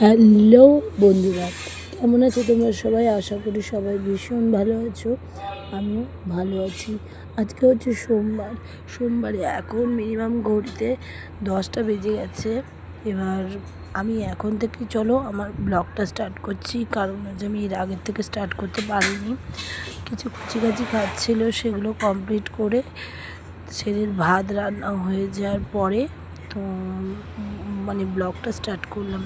Hello বন্ধুরা, কেমন আছো তোমরা সবাই? আশা করি সবাই ভীষণ ভালো আছো, আমিও ভালো আছি। আজকে হচ্ছে সোমবার, সোমবারে এখন মিনিমাম ঘড়িতে দশটা বেজে গেছে। এবার আমি এখন থেকে, চলো আমার ব্লগটা স্টার্ট করছি, কারণ হচ্ছে আমি এর আগের থেকে স্টার্ট করতে পারিনি। কিছু কুচিকাচি কাজ ছিল সেগুলো কমপ্লিট করে ছেলের ভাত রান্না হয়ে যাওয়ার পরে তো মানে ব্লগটা স্টার্ট করলাম।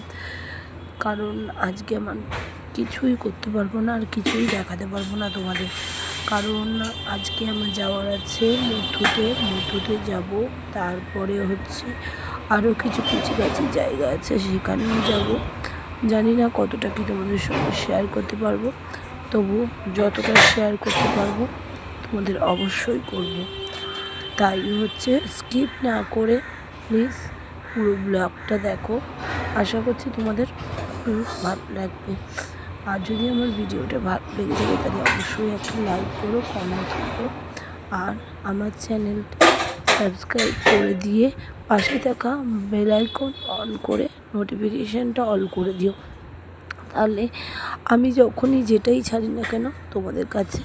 কারণ আজকে আমার কিছুই করতে পারব না আর কিছুই দেখাতে পারব না তোমাদের। কারণ আজকে আমার যাওয়ার আছে মধ্যুতে মধ্যুতে যাব, তারপরে হচ্ছে আরও কিছু কাছাকাছি জায়গা আছে, সেখানেও যাব। জানি না কতটা কি তোমাদের সঙ্গে শেয়ার করতে পারব। তবু যতটা শেয়ার করতে পারব, তোমাদের অবশ্যই করব। তাই হচ্ছে স্কিপ না করে প্লিজ পুরো ব্লগটা দেখো। আশা করছি তোমাদের ভালো লাগবে। আর যদি আমার ভিডিওটা ভালো লেগে থাকে, তাহলে অবশ্যই একটা লাইক করো কমেন্ট করো। আর আমার চ্যানেলটা সাবস্ক্রাইব করে দিয়ে পাশে থাকা বেল আইকন অন করে নোটিফিকেশানটা অল করে দিও। তাহলে আমি যখনই যেটাই ছাড়ি না কেন, তোমাদের কাছে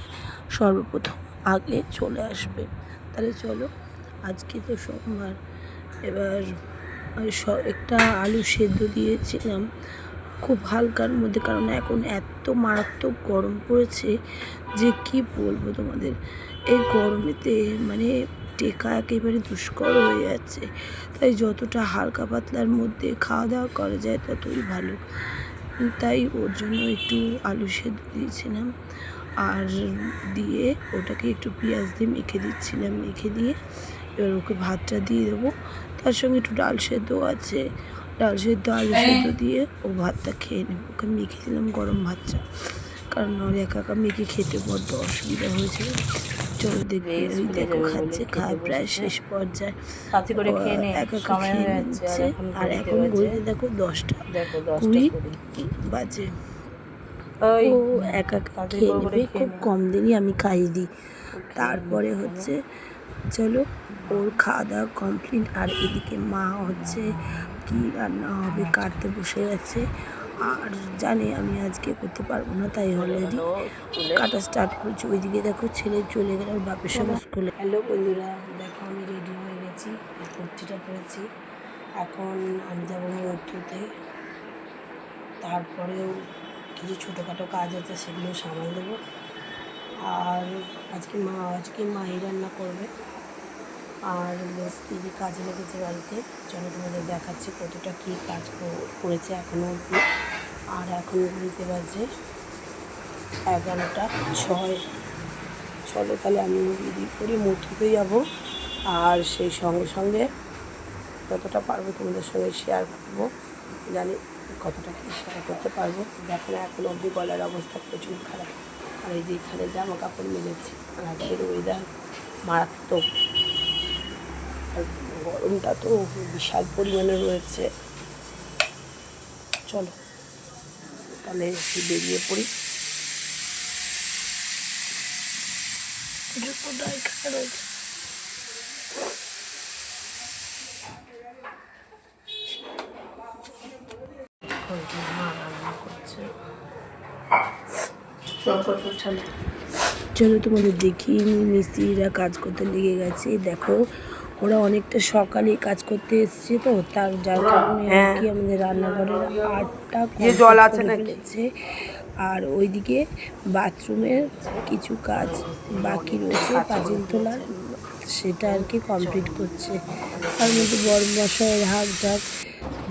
সর্বপ্রথম আগে চলে আসবে। তাহলে চলো, আজকে তো সোমবার। এবার একটা আলু সেদ্ধ দিয়েছিলাম খুব হালকার মধ্যে, কারণ এখন এত মারাত্মক গরম পড়েছে যে কি বলব তোমাদের? এই গরমেতে মানে টেকা একেবারে দুষ্কর হয়ে যাচ্ছে। তাই যতটা হালকা পাতলার মধ্যে খাওয়া দাওয়া করা যায় ততই ভালো। তাই ওর জন্য একটু আলু সেদ্ধ দিয়েছিলাম আর দিয়ে ওটাকে একটু পেঁয়াজ দিয়ে মেখে দিচ্ছিলাম। মেখে দিয়ে এবার ওকে ভাতটা দিয়ে দেবো। তার সঙ্গে একটু ডাল সেদ্ধ আছে। ডাল সেদ্ধ আলু সেদ্ধ দিয়ে ও ভাতটা খেয়ে নেব। ওকে মেখে দিলাম গরম ভাতটা। কারণ ওর একা একা মেখে খেতে বড্ড অসুবিধা হয়েছিল। চলো দেখবে ওই দেখো খাচ্ছে খায় প্রায় শেষ পর্যায়ে। খেয়ে নে একা একা খেয়ে আর নিচ্ছে। আর এখন ঘড়িতে দেখো দশটা। কুড়ি বাজে? ও একা একা খেয়ে নেবে খুব কম দিনই আমি খাইয়ে দিই। তারপরে হচ্ছে চলো, ওর খাওয়া দাওয়া কমপ্লিট আর এদিকে মা হচ্ছে কি রান্না হবে কাটতে বসে গেছে আর জানি আমি আজকে করতে পারব না, তাই অলরেডি কাটা স্টার্ট করছি। ওইদিকে দেখো ছেলে চলে গেল বাপের সঙ্গে স্কুলে হ্যালো বন্ধুরা, দেখো আমি রেডি হয়ে গেছি কুর্তিটা পরেছি। এখন আমি যাব মধ্যতে তারপরেও কিছু ছোটোখাটো কাজ আছে, সেগুলো সামাল দেবো। আর আজকে মা, আজকে মাই রান্না করবে। আর মিস্ত্রি কাজে লেগেছে বাড়িতে। চলো তোমাদের দেখাচ্ছি কতটা কী কাজ করেছে এখনও অবধি। আর এখন ঘুরিতে বাজে এগারোটা ছয়। চলো তাহলে আমি রেডি করি মূর্তিতে যাব। আর সেই সঙ্গে সঙ্গে যতটা পারব তোমাদের সঙ্গে শেয়ার করব। জানি কতটা কি শেয়ার করতে পারব। দেখো না, এখন অবধি গলার অবস্থা প্রচুর খারাপ। আর এই যে এখানে জামা কাপড় মেলেছি আর আজকের ওয়েদার মারাত্মক। আর গরমটা তো বিশাল পরিমাণে রয়েছে। চলো, তাহলে একটু বেরিয়ে পড়ি। চলো, তোমাদের দেখি মিস্ত্রিরা কাজ করতে লেগে গেছে। দেখো ওরা অনেকটা সকালে কাজ করতে এসছে তো তার যার কারণে কি আমাদের রান্নাঘরের আটটা জল আছে ফেলেছে। আর ওইদিকে বাথরুমের কিছু কাজ বাকি রয়েছে পাঁচিল তোলার সেটা আর কি কমপ্লিট করছে। তার মধ্যে বড় মশাইয়ের হাঁক ডাক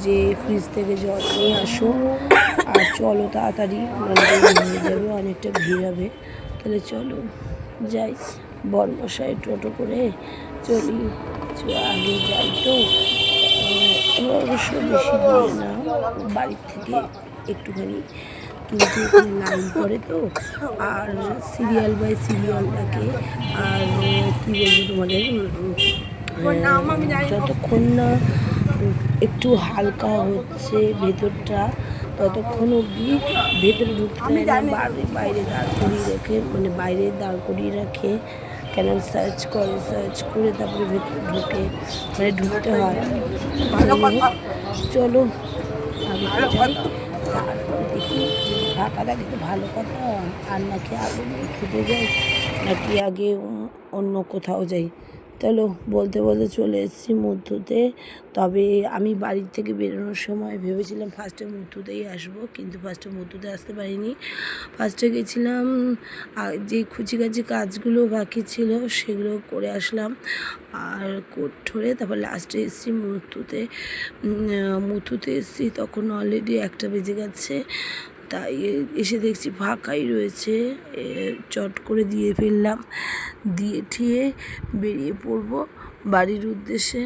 যে ফ্রিজ থেকে জল নিয়ে আসো। আর চলো তাড়াতাড়ি হয়ে যাবে অনেকটা ভিড় হবে। তাহলে চলো যাই। বর্মশাই টোটো করে চলি আগে যাই তো। অবশ্য বেশি দূরে না বাড়ির থেকে একটুখানি কিন্তু লাইন পড়ে তো। আর সিরিয়াল বাই সিরিয়াল ডাকে আর কী বলব তোমাদের যতক্ষণ না একটু হালকা হচ্ছে ভেতরটা ততক্ষণ অবধি ভেতরে ঢুকতে বাইরে বাইরে দাঁড় করিয়ে রেখে মানে বাইরে দাঁড় করিয়ে রাখে। কেন সার্চ করে সার্চ করে তারপরে ভেতরে ঢুকে মানে ঢুকতে হয়। চলো আমি তারপরে দেখি ফাঁকা থাকে তো ভালো কথা। আর নাকি আগে খেতে যাই নাকি আগে অন্য কোথাও যাই। চলো বলতে বলতে চলে এসেছি মুথুতে তবে আমি বাড়ির থেকে বেরোনোর সময় ভেবেছিলাম ফার্স্টে মুথুতেই আসব কিন্তু ফার্স্টে মুথুতে আসতে পারিনি। ফার্স্টে গেছিলাম যে খুচিকাচি কাজগুলো বাকি ছিল সেগুলো করে আসলাম। আর ঠরে তারপর লাস্টে এসেছি উম, মুথুতে এসেছি তখন অলরেডি একটা বেজে গেছে। তাই এসে দেখছি ফাঁকাই রয়েছে। চট করে দিয়ে ফেললাম। দিয়ে ঠিয়ে বেরিয়ে পড়ব বাড়ির উদ্দেশ্যে।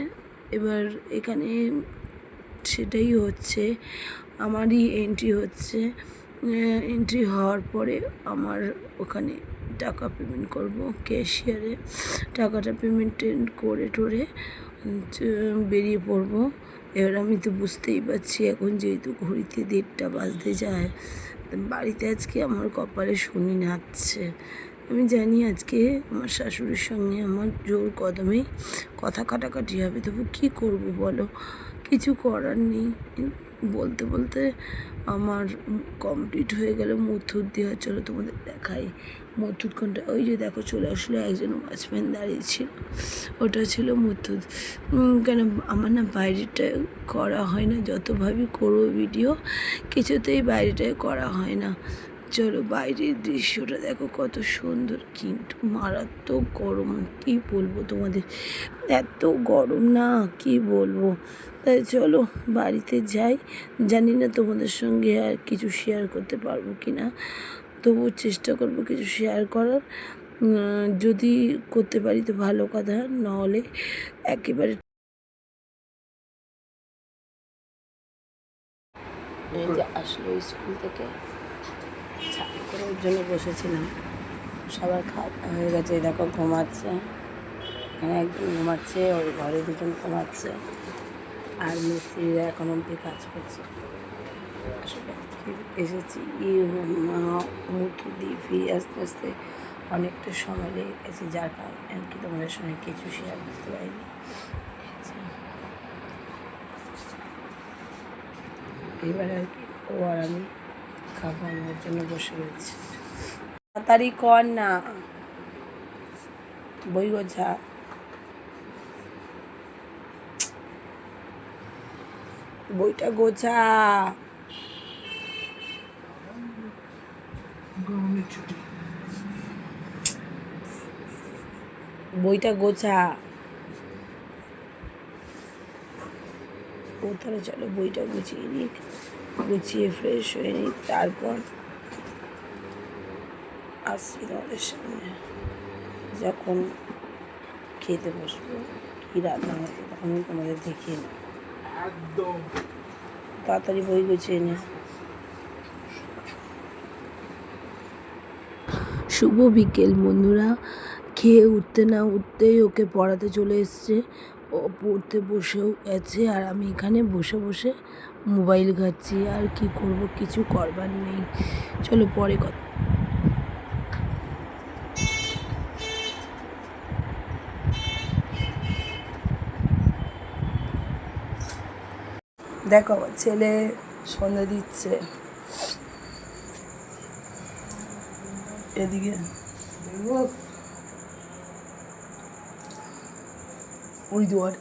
এবার এখানে সেটাই হচ্ছে, আমারই এন্ট্রি হচ্ছে। এন্ট্রি হওয়ার পরে আমার ওখানে টাকা পেমেন্ট করব ক্যাশিয়ারে টাকাটা পেমেন্ট করে টোরে বেরিয়ে পড়ব। এবার আমি তো বুঝতেই পারছি এখন যেহেতু ঘড়িতে দেড়টা বাজতে যায়, বাড়িতে আজকে আমার কপালে শনি নাচছে। আমি জানি আজকে আমার শাশুড়ির সঙ্গে আমার জোর কদমে কথা কাটাকাটি হবে, তবু কী করব বলো? কিছু করার নেই। বলতে বলতে আমার কমপ্লিট হয়ে গেল মুথুট দেওয়া। চলো তোমাদের দেখাই। কোনটা? ওই যে দেখো চলে আসলো একজন ওয়াচম্যান দাঁড়িয়ে ছিল ওটা ছিল উম, কেন আমার না বাইরেটা করা হয় না যত ভাবি করব ভিডিও কিছুতেই বাইরেটায় করা হয় না। চলো বাইরের দৃশ্যটা দেখো কত সুন্দর কিন্তু মারাত্মক গরম কি বলব তোমাদের? এত গরম না কি বলব? তাই চলো বাড়িতে যাই। জানি না তোমাদের সঙ্গে আর কিছু শেয়ার করতে পারব কি না তবুও চেষ্টা করব কিছু শেয়ার করার। যদি করতে পারি তো ভালো কথা, নাহলে একেবারে আসলো স্কুল থেকে চালু করার জন্য বসেছিলাম। সবার খাওয়া হয়ে গেছে দেখো ঘুমাচ্ছে। এখানে একজন ঘুমাচ্ছে, ওর ঘরে দুজন ঘুমাচ্ছে। আর মিস্ত্রিরা এখন অব্দি কাজ করছে। আসলে এসেছি। ই মুঠু দিয়ে ফিরে আস্তে আস্তে অনেকটা সময় লেগে গেছে, যার কারণে কি তোমাদের সঙ্গে কিছু শেয়ার করতে পারিনি। এবার আর কি ও আর আমি খাব, আমার জন্য বসে রয়েছে। তাড়াতাড়ি কর না। বই গোছা। বইটা গোছা। বইটা গোছা। ও তাহলে চলো বইটা গুছিয়ে নিই গুছিয়ে ফ্রেশ হয়ে নিই তারপর আসছি তোমাদের সামনে। যখন খেতে বসবো কী রান্না হবে তখন তোমাদের দেখিয়ে নেব তাড়াতাড়ি বই গুছিয়ে নে। শুভ বিকেল, বন্ধুরা। খেয়ে উঠতে না উঠতেই ওকে পড়াতে চলে এসছে। ও পড়তে বসেও গেছে আর আমি এখানে বসে বসে মোবাইল ঘাটছি। আর কি করব, কিছু করবার নেই। চলো, পরে কথা। দেখো, ছেলে সন্ধ্যা দিচ্ছে। এদিকে। ওই দুয়ারে।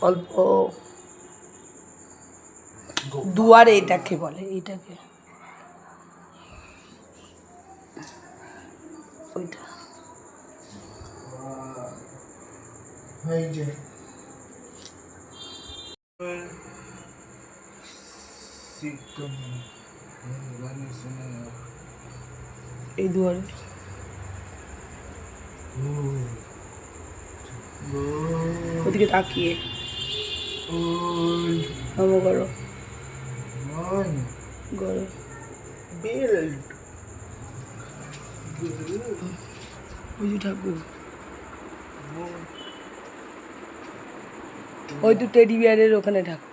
অল্প। দুয়ারে এটাকে বলে এটাকে। ওইটা এই যে সিকম গানে শুনে ওদিকে তাকিয়ে। নম করো করো বেল্ট ওই যে ঠাকুর। ওই তো টেডি বিয়ারের ওখানে ঠাকুর।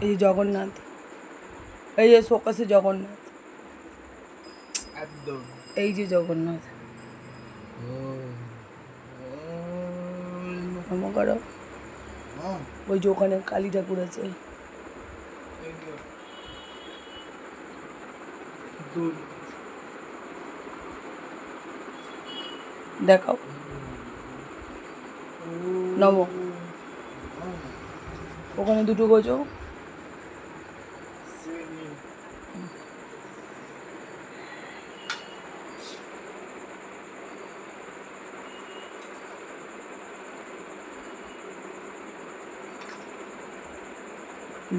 এই যে জগন্নাথ এই যে শোকাসে জগন্নাথ। একদম। এই যে জগন্নাথ। নম করো। ওই যে ওখানে কালী ঠাকুর আছে। দেখাও। নম। ওখানে দুটো গোজো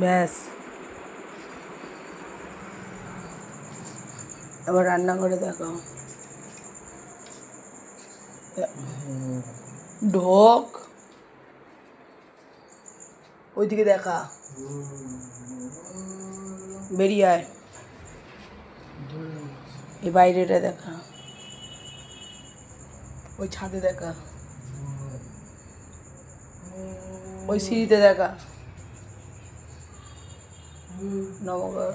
ব্যাস। আবার রান্নাঘরে দেখাও। ঢোক। ওইদিকে দেখা। বেরিয়ে আয়। এই বাইরেটা দেখা। ওই ছাদে দেখা। ওই সিঁড়িতে দেখা। নমগর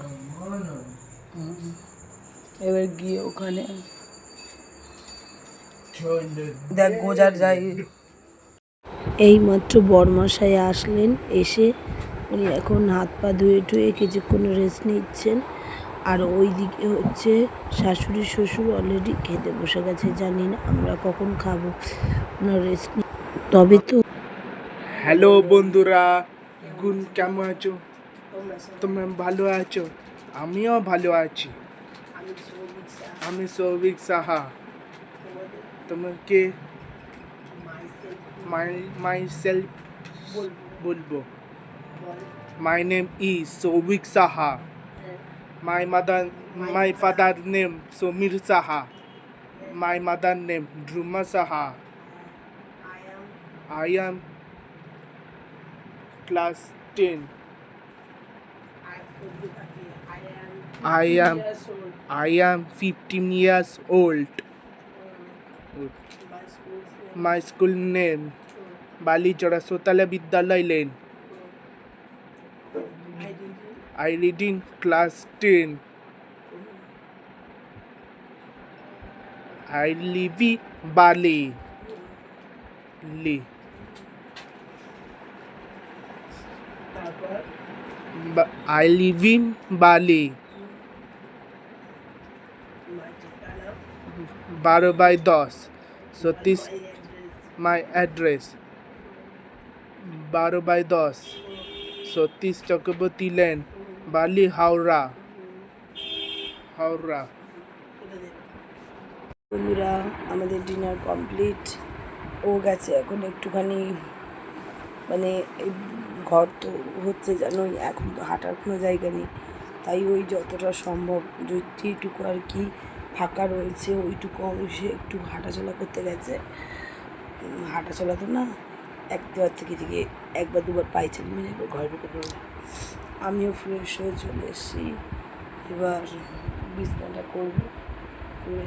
এবার গিয়ে ওখানে দেখ। গোজার যাই এইমাত্র বরমশাই আসলেন এসে উনি এখন হাত পা ধুয়ে টুয়ে কিছুক্ষণ রেস্ট নিচ্ছেন। আর ওই দিকে হচ্ছে শাশুড়ি শ্বশুর অলরেডি খেতে বসে গেছে জানি না আমরা কখন খাব। ওনার রেস্ট তবে তো হ্যালো বন্ধুরা গুণ কেমন আছো? তোমরা ভালো আছো? আমিও ভালো আছি। আমি সৌভিক সাহা। তোমাকে মাই মাই সেলফ বলব my name is Souvik Saha my mother my father name Samir Saha my mother name Dhruma Saha I am class 10. I am I am 15 years old. My school name Balichora Sotala Vidyalay Lane. I read in class 10. I live in Bali. Lee. Ba- I live in Bali. বারো by দশ Satish my address বারো by দশ Satish Chakraborty lane, বালি হাওড়া। হাওড়া। বন্ধুরা, আমাদের dinner complete ও গেছে। এখন একটুখানি মানে ঘর তো হচ্ছে জানোই, এখন তো হাঁটার কোনো জায়গা নেই। তাই ওই যতটা সম্ভব যেটুকু আর কি ফাঁকা রয়েছে, ওইটুকু অংশে একটু হাঁটাচলা করতে গেছে। উম, হাঁটাচলা তো না দুবার থেকে থেকে একবার দুবার পাইছে মেরে ঘরে ঢুকে পড়বে আমিও ফ্রেশ হয়ে চলে এসেছি। এবার বিছনাটা করব করে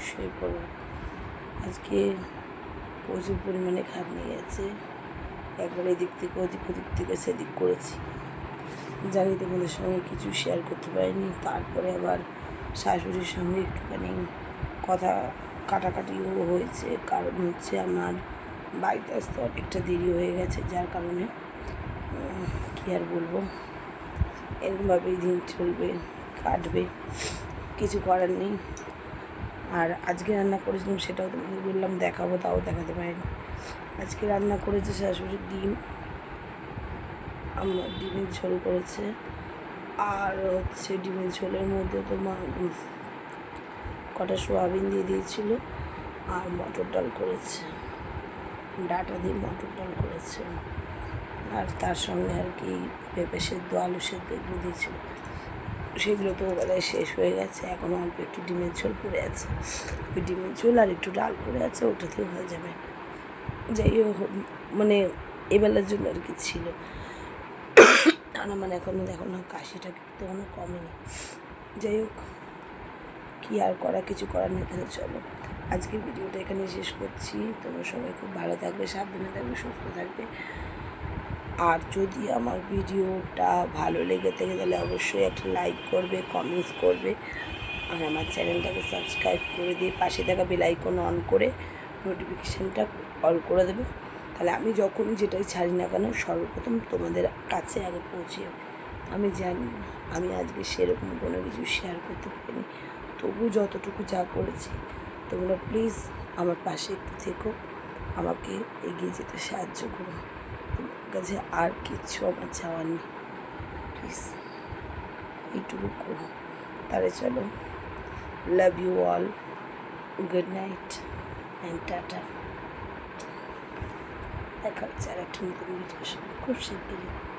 শুয়ে পড়ব আজকে প্রচুর পরিমাণে খাটনি গেছে একবার এদিক থেকে ওদিক ওদিক থেকে সেদিক করেছি। জানি তোমাদের সঙ্গে কিছু শেয়ার করতে পারিনি। তারপরে আবার শাশুড়ির সঙ্গে একটুখানি কথা কাটাকাটিও হয়েছে। কারণ হচ্ছে আমার বাড়িতে আসতে অনেকটা দেরি হয়ে গেছে, যার কারণে কী আর বলব? এরকমভাবেই দিন চলবে, কাটবে, কিছু করার নেই। আর আজকে রান্না করেছিলাম সেটাও তোমাকে বললাম, দেখাবো, তাও দেখাতে পারিনি। আজকে রান্না করেছে শাশুড়ি ডিম। আমার ডিমের ঝোল করেছে। আর হচ্ছে ডিমের ঝোলের মধ্যে তোমার কটা সোয়াবিন দিয়ে দিয়েছিল আর মটর ডাল করেছে। ডাটা দিয়ে মটর ডাল করেছে। আর তার সঙ্গে আর কি পেঁপে সেদ্ধ, আলু সেদ্ধ এগুলো দিয়েছিল। সেগুলো তো ওবেলায় শেষ হয়ে গেছে। এখন অল্প একটু ডিমের ঝোল পড়ে আছে। ওই ডিমের ঝোল আর একটু ডাল পড়ে আছে, ওটাতেও হয়ে যাবে। যাই হোক মানে এবেলার জন্য আর কি ছিল। আর আমার এখনও দেখো না, কাশিটা কিন্তু এখনও কমেনি। যাই হোক। কী আর করা, কিছু করার নেই তাহলে চলো। আজকের ভিডিওটা এখানে শেষ করছি। তোমরা সবাই খুব ভালো থাকবে, সাবধানে থাকবে, সুস্থ থাকবে। আর যদি আমার ভিডিওটা ভালো লেগে থাকে তাহলে অবশ্যই একটা লাইক করবে কমেন্টস করবে। আর আমার চ্যানেলটাকে সাবস্ক্রাইব করে দিয়ে পাশে থাকা বেল আইকন অন করে নোটিফিকেশানটা অল করে দেবে। তাহলে আমি যখনই যেটাই ছাড়ি না কেন, সর্বপ্রথম তোমাদের কাছে আগে পৌঁছে আমি জানি, আমি আজকে সেরকম কোনো কিছু শেয়ার করতে পারিনি। তবু যতটুকু যা করেছি, তোমরা প্লিজ আমার পাশে একটু থেকো, আমাকে এগিয়ে যেতে সাহায্য করো। তোমার কাছে আর কিচ্ছু আমার চাওয়ার নেই। প্লিজ এইটুকু করো। তাহলে চলো love you all good night and tata দেখা হচ্ছে আর একটা নতুন ভিডিওর সঙ্গে। খুব শিগগিরই।